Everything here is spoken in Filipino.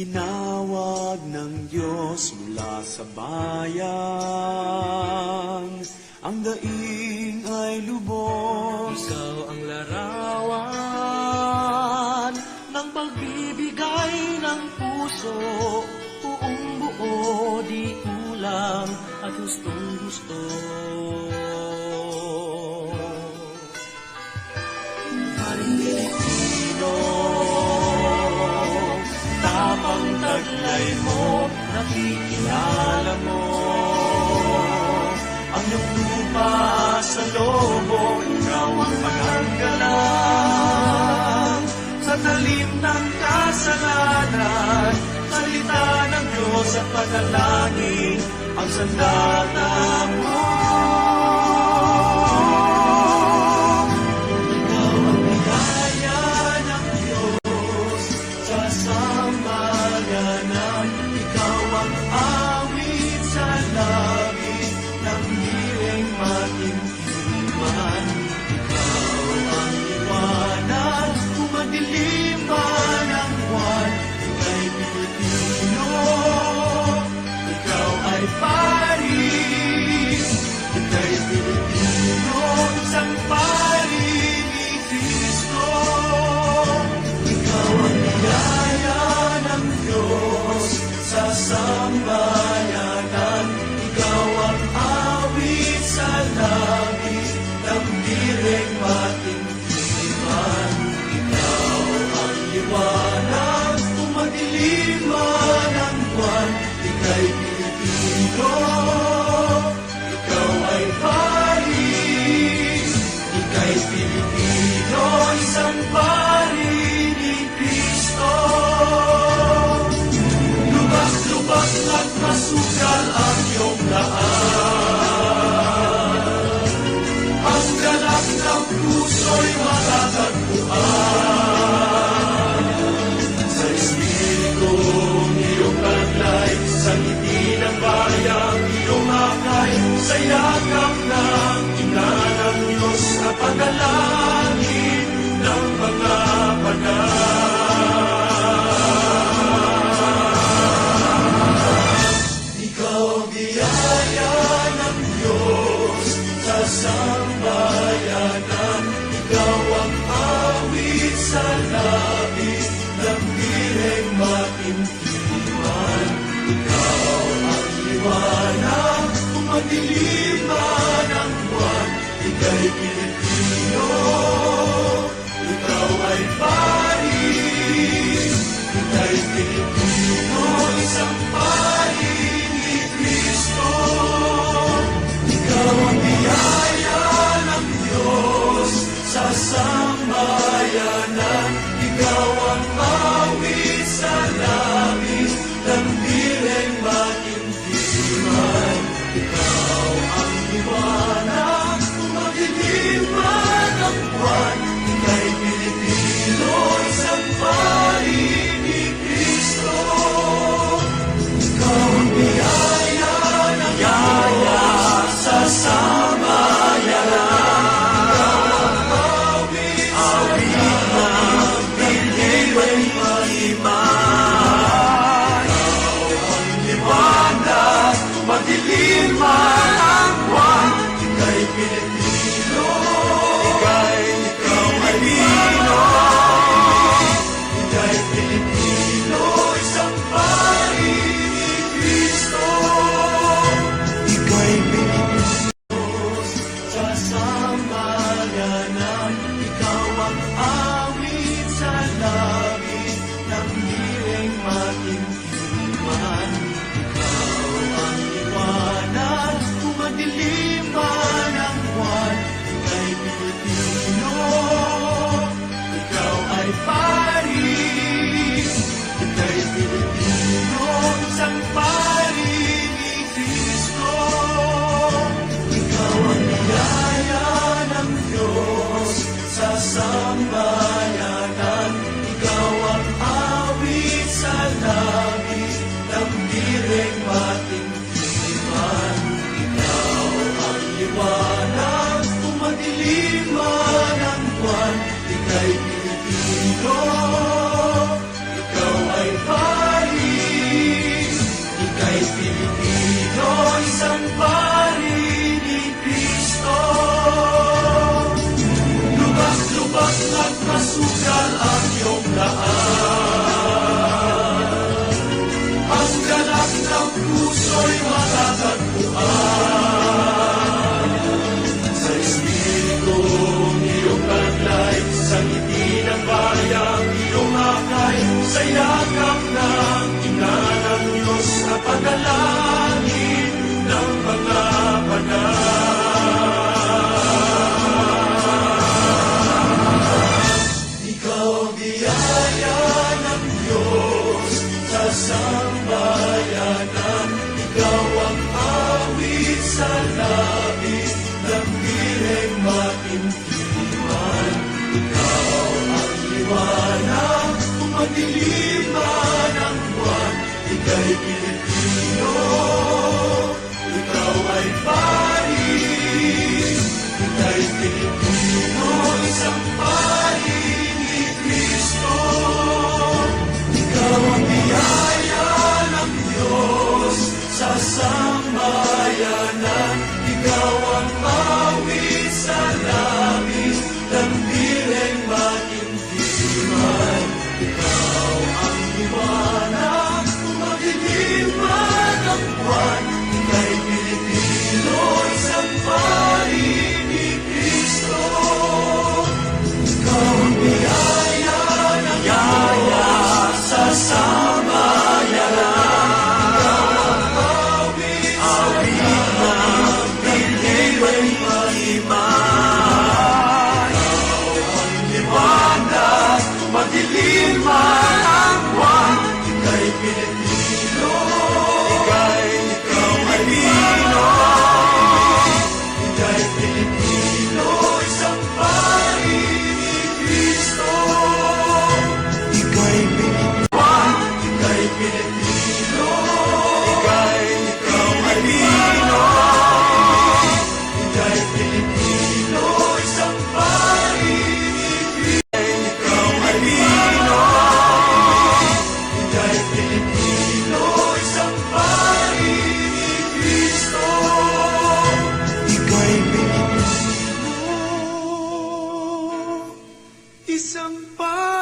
Tinawag ng Diyos mula sa bayan. Ang daing ay lubos. Ikaw ang larawan. Ng pagbibigay ng puso Buong buo di kulang at gustong gusto. Paring Pilipino taglay mo, nakikilala mo. Ang iyong lupa sa lobo, ikaw ang pagkagalan. Sa talim ng kasalanan, salita ng Diyos at panalangin, ang sandata mo. love. Holy One. labis ng piling matintiman. Ikaw ang liwanag, kumadilim. asukal ang iyong daan. Ang ah. kanak ng puso'y matatagpuan. Ah. Sa Espiritong iyong taglay, sa ngiti ng bayang iyong akay, sa yakap Ikaw ay paris. Ika'y Pilipino, isang parin ni Kristo. Ikaw ang ng Diyos sa sambayanan. Ikaw ang Divino. some fun.